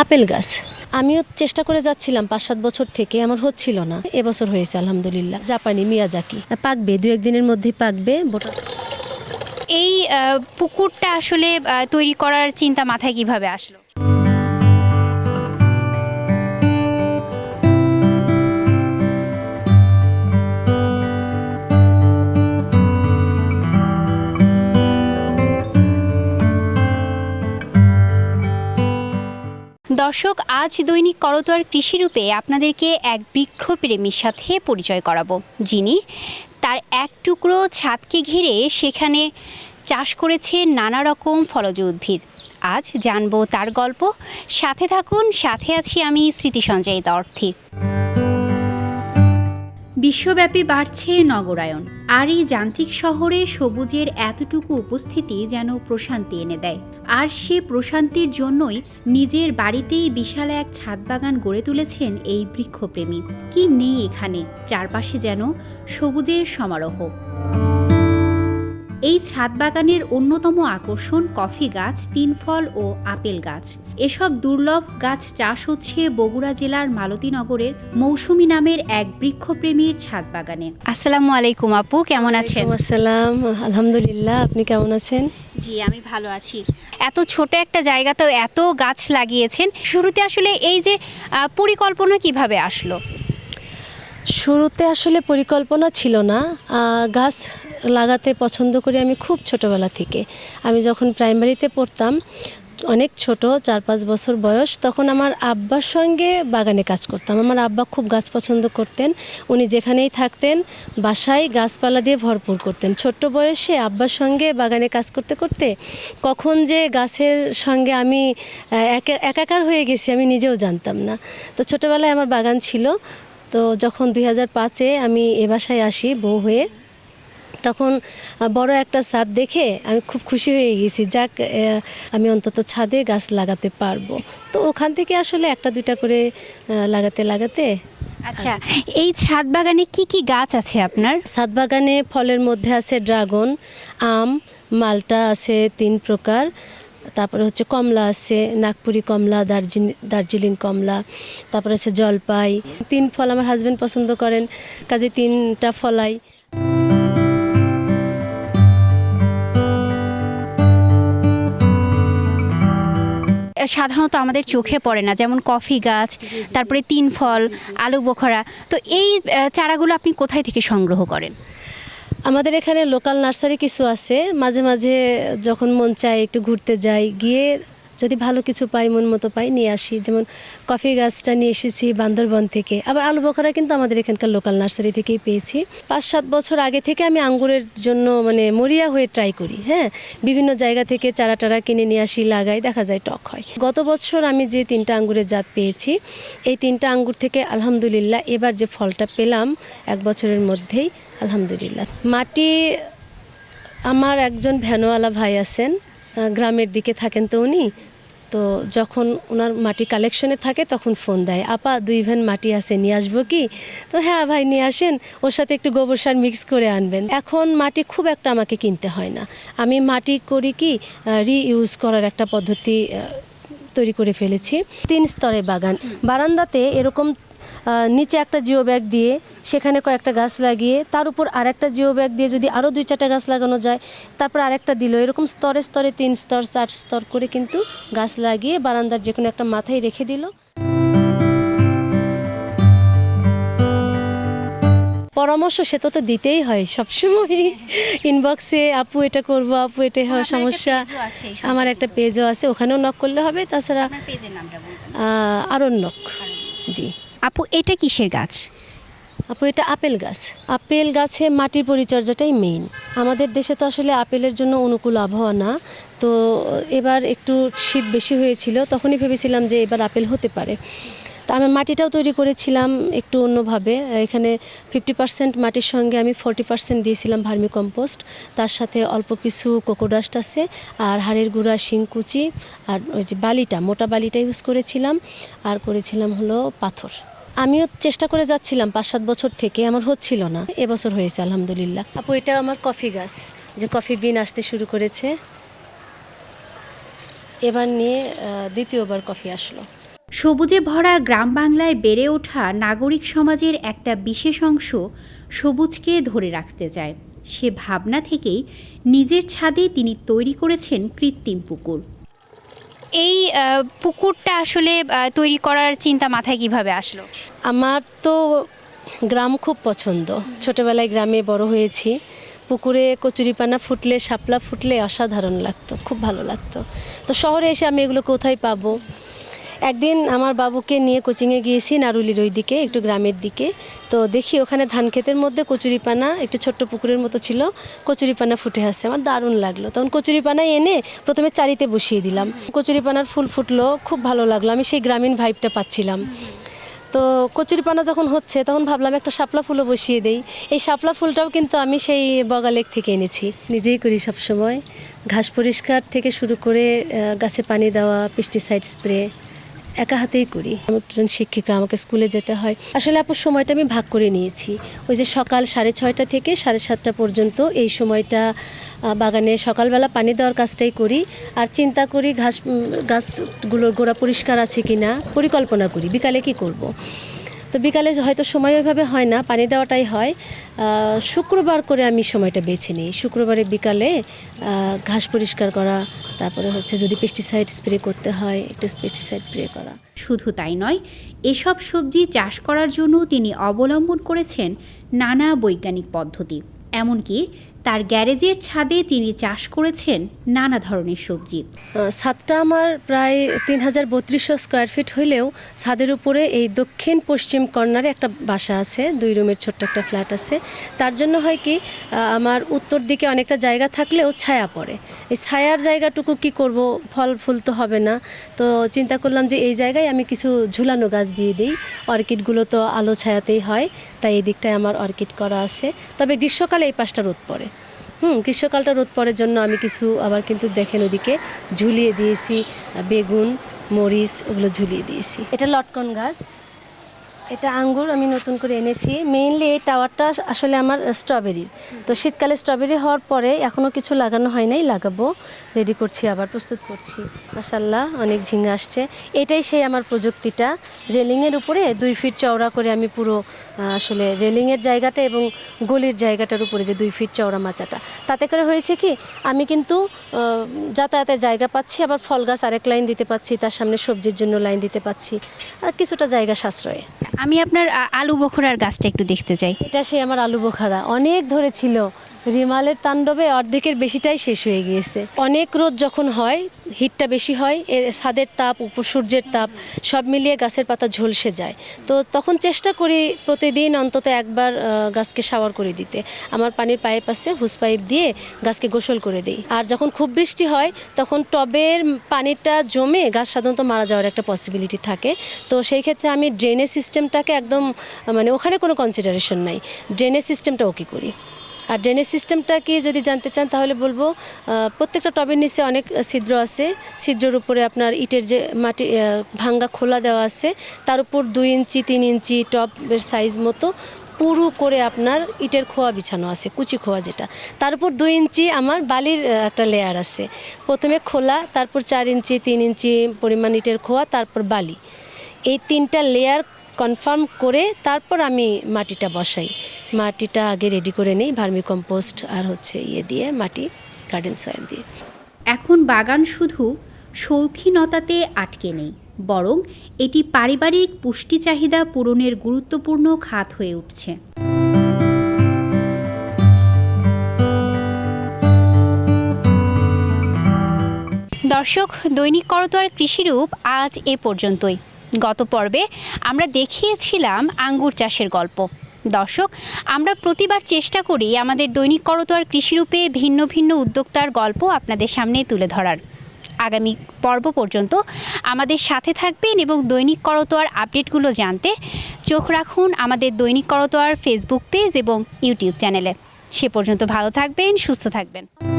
Apple গাছ। আমিও চেষ্টা করে যাচ্ছিলাম পাঁচ সাত বছর থেকে আমার হচ্ছিল না। এবছর হয়েছে, আলহামদুলিল্লাহ। জাপানি মিয়াজাকি। পাকবে দু একদিনের মধ্যেই পাকবে। এই পুকুরটা আসলে তৈরি করার চিন্তা মাথায় কীভাবে আসলো? দর্শক, আজ দৈনিক করতোয়ার কৃষিরূপে আপনাদেরকে এক বৃক্ষ বৃক্ষপ্রেমীর সাথে পরিচয় করাবো। যিনি তার এক টুকরো ছাদকে ঘিরে সেখানে চাষ করেছে নানা রকম ফলজ উদ্ভিদ। আজ জানব তার গল্প। সাথে থাকুন, সাথে আছি আমি স্মৃতি সঞ্জয়িতা অর্থী বিশ্বব্যাপী বাড়ছে নগরায়ন আর এই যান্ত্রিক শহরে সবুজের এতটুকু উপস্থিতি যেন প্রশান্তি এনে দেয়। আর সে প্রশান্তির জন্যই নিজের বাড়িতেই বিশাল এক ছাদ বাগান গড়ে তুলেছেন এই বৃক্ষপ্রেমী। কি নেই এখানে? চারপাশে যেন সবুজের সমারোহ। এই ছাদ বাগানের অন্যতম আকর্ষণ কফি গাছ তিন ফল ও আপেল গাছ। এসব দুর্লভ গাছ চাষ হচ্ছে বগুড়া জেলার মালতীনগরের মৌসুমী নামের এক বৃক্ষপ্রেমীর ছাদ বাগানে আসসালামু আলাইকুম আপু কেমন আছেন? আসসালাম আলহামদুলিল্লাহ। আপনি কেমন আছেন? জি আমি ভালো আছি। এত ছোট একটা জায়গাতেও এত গাছ লাগিয়েছেন শুরুতে আসলে এই যে পরিকল্পনা কীভাবে আসলো? শুরুতে আসলে পরিকল্পনা ছিল না। গাছ লাগাতে পছন্দ করি আমি খুব ছোটবেলা থেকে। আমি যখন প্রাইমারিতে পড়তাম, অনেক ছোট চার পাঁচ বছর বয়স, তখন আমার আব্বার সঙ্গে বাগানে কাজ করতাম। আমার আব্বা খুব গাছ পছন্দ করতেন, উনি যেখানেই থাকতেন, বাসায় গাছপালা দিয়ে ভরপুর করতেন। ছোট্ট বয়সে আব্বার সঙ্গে বাগানে কাজ করতে করতে কখন যে গাছের সঙ্গে আমি একা- একাকার হয়ে গেছি আমি নিজেও জানতাম না। তো ছোটোবেলায় আমার বাগান ছিল। তো যখন দুই হাজার পাঁচে আমি এ বাসায় আসি, বউ হয়ে তখন বড় একটা ছাদ দেখে আমি খুব খুশি হয়ে গেছি যাক আমি অন্তত ছাদে গাছ লাগাতে পারব। তো ওখান থেকে আসলে একটা দুইটা করে লাগাতে লাগাতে আচ্ছা এই ছাদ বাগানে কি কি গাছ আছে আপনার? ছাদ বাগানে ফলের মধ্যে আছে ড্রাগন আম মালটা আছে তিন প্রকার তারপরে হচ্ছে কমলা আছে নাগপুরি কমলা দার্জিলিং দার্জিলিং কমলা তারপরে হচ্ছে জলপাই তিন ফল আমার হাজব্যান্ড পছন্দ করেন কাজে তিনটা ফলাই। সাধারণত আমাদের চোখে পড়ে না যেমন কফি গাছ তারপরে তিন ফল আলু বোখরা। তো এই চারাগুলো আপনি কোথায় থেকে সংগ্রহ করেন? আমাদের এখানে লোকাল নার্সারি কিছু আছে। মাঝে মাঝে যখন মন চায় একটু ঘুরতে যাই গিয়ে যদি ভালো কিছু পাই, মন মতো পাই, নিয়ে আসি। যেমন কফি গাছটা নিয়ে এসেছি বান্দরবন থেকে। আবার আলু বখরা কিন্তু আমাদের এখানকার লোকাল নার্সারি থেকেই পেয়েছি। পাঁচ সাত বছর আগে থেকে আমি আঙ্গুরের জন্য মানে মরিয়া হয়ে ট্রাই করি হ্যাঁ? বিভিন্ন জায়গা থেকে চারা টারা কিনে নিয়ে আসি, লাগাই, দেখা যায় টক হয়। গত বছর আমি যে তিনটা আঙ্গুরের জাত পেয়েছি, এই তিনটা আঙ্গুর থেকে আলহামদুলিল্লাহ এবার যে ফলটা পেলাম, এক বছরের মধ্যেই, আলহামদুলিল্লাহ। মাটি, আমার একজন ভ্যানওয়ালা ভাই আছেন গ্রামের দিকে থাকেন তো উনি। তো যখন ওনার মাটি কালেকশনে থাকে, তখন ফোন দেয়, আপা, দুই ভ্যান মাটি আছে, নিয়ে আসব কি? তো হ্যাঁ ভাই, নিয়ে আসেন, ওর সাথে একটু গোবর সার মিক্স করে আনবেন। এখন মাটি খুব একটা আমাকে কিনতে হয় না। আমি মাটি করি কি রিইউজ করার একটা পদ্ধতি তৈরি করে ফেলেছি। তিন স্তরে বাগান। বারান্দাতে এরকম নিচে একটা জিও ব্যাগ দিয়ে সেখানে কয়েকটা গাছ লাগিয়ে তার উপর আরেকটা জিও ব্যাগ দিয়ে যদি আরও দুই চারটা গাছ লাগানো যায় তারপর আরেকটা দিল। এরকম স্তরে স্তরে তিন স্তর চার স্তর করে কিন্তু গাছ লাগিয়ে বারান্দার যে কোনো একটা মাথায় রেখে দিল। পরামর্শ সে তো তো দিতেই হয় সবসময়। ইনবক্সে আপু এটা করব আপু এটা হয় সমস্যা। আমার একটা পেজও আছে ওখানেও নক করলে হবে তাছাড়া আরণ্যক জি। আপু, এটা কিসের গাছ? আপু, এটা আপেল গাছ। আপেল গাছে মাটির পরিচর্যাটাই মেইন আমাদের দেশে তো আসলে আপেলের জন্য অনুকূল আবহাওয়া না। তো এবার একটু শীত বেশি হয়েছিল, তখনই ভেবেছিলাম যে এবার আপেল হতে পারে। তা আমি মাটিটাও তৈরি করেছিলাম একটু অন্যভাবে। এখানে ফিফটি পার্সেন্ট মাটির সঙ্গে আমি ফর্টি পার্সেন্ট দিয়েছিলাম ভার্মি কম্পোস্ট তার সাথে অল্প কিছু কোকোডাস্ট আছে, আর হাড়ের গুঁড়া, শিংকুচি, আর ওই যে বালিটা, মোটা বালিটা ইউজ করেছিলাম। আর করেছিলাম হলো পাথর। আমিও চেষ্টা করে যাচ্ছিলাম পাঁচ সাত বছর থেকে, আমার হচ্ছিল না। এবছর হয়েছে, আলহামদুলিল্লাহ। আপু, এটা আমার কফি গাছ, যে কফি বিন আসতে শুরু করেছে। এবার নিয়ে দ্বিতীয়বার কফি আসলো। সবুজে ভরা গ্রাম বাংলায় বেড়ে ওঠা নাগরিক সমাজের একটা বিশেষ অংশ সবুজকে ধরে রাখতে চায়। সে ভাবনা থেকেই নিজের ছাদে তিনি তৈরি করেছেন কৃত্রিম পুকুর। এই পুকুরটা আসলে তৈরি করার চিন্তা মাথায় কীভাবে আসলো? আমার তো গ্রাম খুব পছন্দ। ছোটবেলায় গ্রামে বড় হয়েছি। পুকুরে কচুরিপানা ফুটলে, শাপলা ফুটলে অসাধারণ লাগতো, খুব ভালো লাগতো। তো শহরে এসে আমি এগুলো কোথায় পাবো? একদিন আমার বাবুকে নিয়ে কোচিংয়ে গিয়েছি নারুলির ওই দিকে একটু গ্রামের দিকে। তো দেখি ওখানে ধান ক্ষেতের মধ্যে কচুরিপানা, একটু ছোট্ট পুকুরের মতো ছিল, কচুরিপানা ফুটে আসছে। আমার দারুণ লাগল। তখন কচুরিপানা এনে প্রথমে চারিতে বসিয়ে দিলাম। কচুরিপানার ফুল ফুটলো, খুব ভালো লাগল। আমি সেই গ্রামীণ ভাইবটা পাচ্ছিলাম। তো কচুরিপানা যখন হচ্ছে, তখন ভাবলাম একটা শাপলা ফুলও বসিয়ে দেই। এই শাপলা ফুলটাও কিন্তু আমি সেই বগালেক থেকে এনেছি। নিজেই করি সব সময় ঘাস পরিষ্কার থেকে শুরু করে গাছে পানি দেওয়া পেস্টিসাইড স্প্রে একা হাতেই করি। আমার একজন শিক্ষিকা, আমাকে স্কুলে যেতে হয়। আসলে আপুর সময়টা আমি ভাগ করে নিয়েছি। ওই যে সকাল সাড়ে ছয়টা থেকে সাড়ে সাতটা পর্যন্ত এই সময়টা বাগানে সকালবেলা পানি দেওয়ার কাজটাই করি। আর চিন্তা করি, ঘাস গাছগুলোর গোড়া পরিষ্কার আছে কি না পরিকল্পনা করি। বিকালে কি করব। তো বিকালে হয়তো সময় ওইভাবে হয় না, পানি দেওয়াটাই হয়। শুক্রবার করে আমি সময়টা বেছে নিই। শুক্রবারে বিকালে ঘাস পরিষ্কার করা, তারপরে হচ্ছে যদি পেস্টিসাইড স্প্রে করতে হয়, একটু পেস্টিসাইড স্প্রে করা। শুধু তাই নয়, এসব সবজি চাষ করার জন্য তিনি অবলম্বন করেছেন নানা বৈজ্ঞানিক পদ্ধতি। এমনকি তার গ্যারেজের ছাদে তিনি চাষ করেছেন নানা ধরনের সবজি। ছাদটা আমার প্রায় তিন হাজার বত্রিশশো স্কোয়ার ফিট হইলেও ছাদের উপরে এই দক্ষিণ পশ্চিম কর্নারে একটা বাসা আছে, দুই রুমের ছোট্ট একটা ফ্ল্যাট আছে। তার জন্য হয় কি আমার উত্তর দিকে অনেকটা জায়গা থাকলেও ছায়া পড়ে। এই ছায়ার জায়গাটুকু কি করব, ফল ফুল তো হবে না। তো চিন্তা করলাম যে এই জায়গায় আমি কিছু ঝুলানো গাছ দিয়ে দিই। অর্কিডগুলো তো আলো ছায়াতেই হয়, তাই এই দিকটায় আমার অর্কিড করা আছে। তবে গ্রীষ্মকালে এই পাশটা রোদ পড়ে। হুম, গ্রীষ্মকালটা রোদ পড়ার জন্য আমি কিছু আবার কিন্তু দেখেন ওদিকে ঝুলিয়ে দিয়েছি বেগুন, মরিচ, ওগুলো ঝুলিয়ে দিয়েছি। এটা লটকন গাছ। এটা আঙ্গুর আমি নতুন করে এনেছি। মেইনলি এই টাওয়ারটা আসলে আমার স্ট্রবেরির তো শীতকালে স্ট্রবেরি হওয়ার পরে এখনও কিছু লাগানো হয় নাই, লাগাবো। রেডি করছি আবার, প্রস্তুত করছি। মাসাল্লাহ অনেক ঝিঙ্গা আসছে। এটাই সেই আমার প্রযুক্তিটা। রেলিংয়ের উপরে দুই ফিট চওড়া করে আমি পুরো আসলে রেলিংয়ের জায়গাটা এবং গলির জায়গাটার উপরে যে দুই ফিট চওড়া মাচাটা। তাতে করে হয়েছে কি, আমি কিন্তু যাতায়াতের জায়গা পাচ্ছি, আবার ফল গাছ আরেক লাইন দিতে পাচ্ছি, তার সামনে সবজির জন্য লাইন দিতে পাচ্ছি। আর কিছুটা জায়গা সাশ্রয়ে। আমি আপনার আলু বখরার গাছটা একটু দেখতে চাই। এটা সে আমার আলু বখরা। অনেক ধরেছিল। রিমালের তাণ্ডবে অর্ধেকের বেশিটাই শেষ হয়ে গিয়েছে। অনেক রোদ যখন হয়, হিটটা বেশি হয় ছাদের তাপ সূর্যের তাপ, সব মিলিয়ে গাছের পাতা ঝলসে যায়। তো তখন চেষ্টা করি প্রতিদিন অন্তত একবার গাছকে শাওয়ার করে দিতে। আমার পানির পাইপ আছে, হুস পাইপ দিয়ে গাছকে গোসল করে দিই। আর যখন খুব বৃষ্টি হয়, তখন টবের পানিটা জমে গাছ সাধারণত মারা যাওয়ার একটা পসিবিলিটি থাকে। তো সেই ক্ষেত্রে আমি ড্রেনেজ সিস্টেমটাকে একদম মানে ওখানে কোনো কনসিডারেশন নাই। ড্রেনেজ সিস্টেমটা ওকে করি। আর ড্রেনেজ সিস্টেমটা কি যদি জানতে চান, তাহলে বলব প্রত্যেকটা টবের নিচে অনেক ছিদ্র আছে। ছিদ্রের উপরে আপনার ইটের যে মাটি ভাঙ্গা খোলা দেওয়া আছে, তার উপর দুই ইঞ্চি, তিন ইঞ্চি টবের সাইজ মতো পুরু করে আপনার ইটের খোয়া বিছানো আছে, কুচি খোয়া যেটা। তার উপর দুই ইঞ্চি আমার বালির একটা লেয়ার আছে। প্রথমে খোলা, তারপর চার ইঞ্চি, তিন ইঞ্চি পরিমাণ ইটের খোয়া, তারপর বালি। এই তিনটা লেয়ার কনফার্ম করে তারপর আমি মাটিটা বসাই। মাটিটা আগে রেডি করে নিই ভার্মি কম্পোস্ট আর হচ্ছে ইয়ে দিয়ে মাটি গার্ডেন সয়েল দিয়ে। এখন বাগান শুধু শৌখিনতাতে আটকে নেই বরং এটি পারিবারিক পুষ্টি চাহিদা পূরণের গুরুত্বপূর্ণ খাত হয়ে উঠছে। দর্শক দৈনিক করতোয়ার কৃষিরূপ আজ এ পর্যন্তই। গত পর্বে আমরা দেখিয়েছিলাম আঙ্গুর চাষের গল্প। দর্শক, আমরা প্রতিবার চেষ্টা করি আমাদের দৈনিক করতোয়ার কৃষিরূপে ভিন্ন ভিন্ন উদ্যোক্তার গল্প আপনাদের সামনে তুলে ধরার। আগামী পর্ব পর্যন্ত আমাদের সাথে থাকবেন এবং দৈনিক করতোয়ার আপডেটগুলো জানতে চোখ রাখুন আমাদের দৈনিক করতোয়ার ফেসবুক পেজ এবং ইউটিউব চ্যানেলে। সে পর্যন্ত ভালো থাকবেন, সুস্থ থাকবেন।